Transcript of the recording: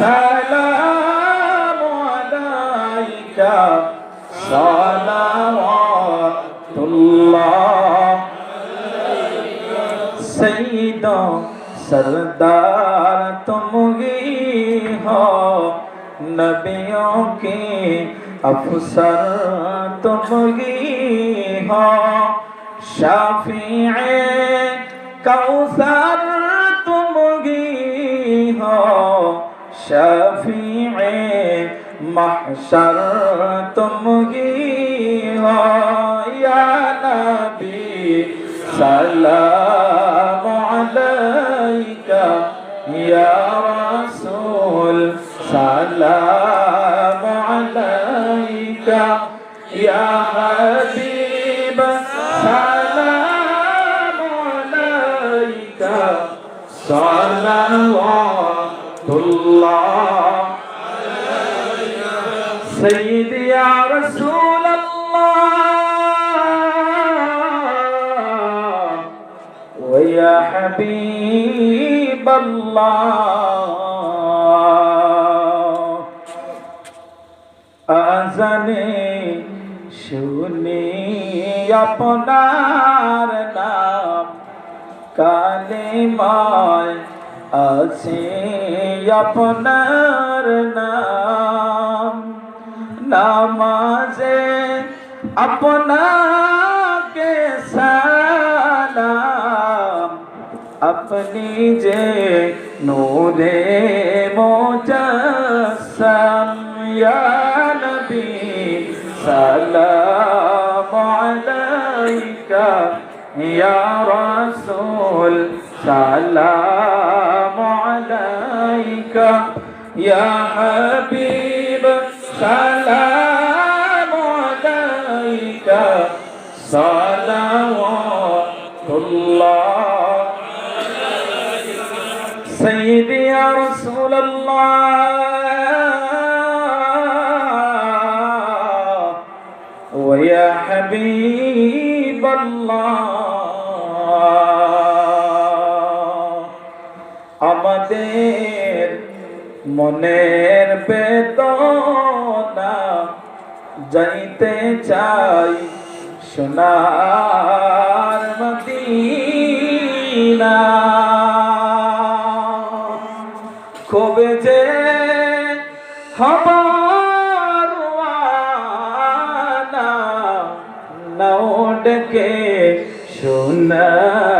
السلام عليك صلوات الله سيدا سردار تم ہی ہو نبیوں کے افسر تم ہی ہو شافیع کوثر شفیع محشر تم ہی ہو یا نبی سلام علیکہ یا رسول سلام علیکہ یا حبیب سلام علیکہ صلوات الله سيدي يا رسول الله ويا حبيب الله আজানে শুনি আপনার নাম কালিমায় আছে আপনার নাম। নামাজে আপনাকে সালাম। আপনি যে নূরে মোজাসম ইয়া নবী, সালাম আলাইকা, ইয়া রাসূল, সালাম عليك يا حبيب سلام عليك صلوات الله سيدي يا رسول الله ويا حبيب الله মনের বেদনা যাইতে চাই সোনার মদিনা। কবে যে হবারওয়ানা নাও ডেকে সোনার